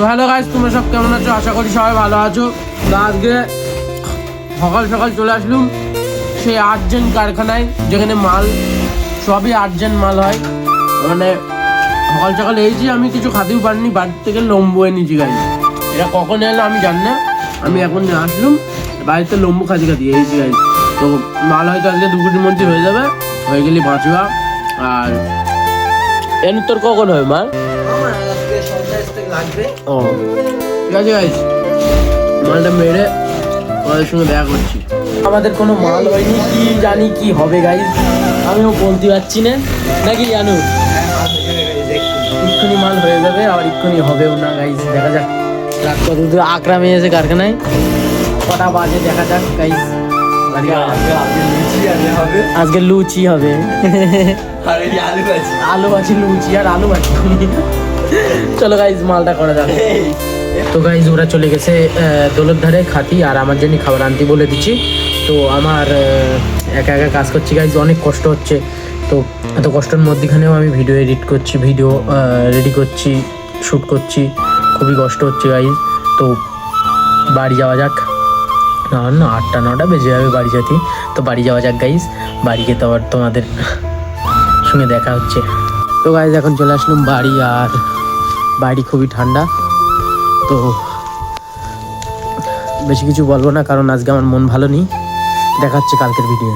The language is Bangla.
তো হ্যালো গাইস তোমরা সব কেমন আছো? আশা করি সবাই ভালো আছো। তো আজকে সকাল সকাল চলে আসলুম সেই আর্জেন্ট কারখানায়, যেখানে মাল, সবই আর্জেন্ট মাল হয়। মানে সকাল সকাল এই যে আমি কিছু খাতেও পারিনি, বাড়ি থেকে লম্বু এনেছি গাই এটা কখন এলো আমি জানি না। আমি এখন আসলুম, বাড়িতে লম্বু খাতি খাতি, এই গাই তো মাল হয়তো আজকে দুপুরের মধ্যে হয়ে যাবে, হয়ে গেলে বাঁচবা। আর এর তোর কখন হয় মাল? সন্ধ্যা থেকে লাগবে ও। ঠিক আছে গাইস মালটা মেরে ওদের সঙ্গে দেখা করছি। আমাদের কোনো মাল হয়নি। কি জানি কি হবে গাইস আমিও বলতে পারছি না। নাকি জানো? এক্ষুনি মাল হয়ে যাবে আর এক্ষুনি হবেও না গাইস দেখা যাক। রাত কত দূর আকরামে এসে কারখানায়। কটা বাজে দেখা যাক গাইস আজকে লুচি হবে। আলু আছে লুচি আর আলু আছে। চলো গাইজ মালটা করা যাবে তো গাইজ ওরা চলে গেছে দোলের ধারে খাতি আর আমার জন্য খাবার আনতে বলে দিচ্ছি। তো আমার একা একা কাজ করছি গাইজ অনেক কষ্ট হচ্ছে। তো এত কষ্টের মধ্যেখানেও আমি ভিডিও এডিট করছি ভিডিও রেডি করছি শ্যুট করছি। খুবই কষ্ট হচ্ছে গাইজ তো বাড়ি যাওয়া যাক। না না, আটটা, নটা বেজে যাবে বাড়ি যেতে। তো বাড়ি যাওয়া যাক গাইজ বাড়ি যেতে আবার তোমাদের সঙ্গে দেখা হচ্ছে। তো গাইজ এখন চলে আসলাম বাড়ি, আর বাড়ি খুবই ঠান্ডা। তো বেশি কিছু বলব না, কারণ আজকে আমার মন ভালো নেই। দেখাচ্ছে কালকের ভিডিও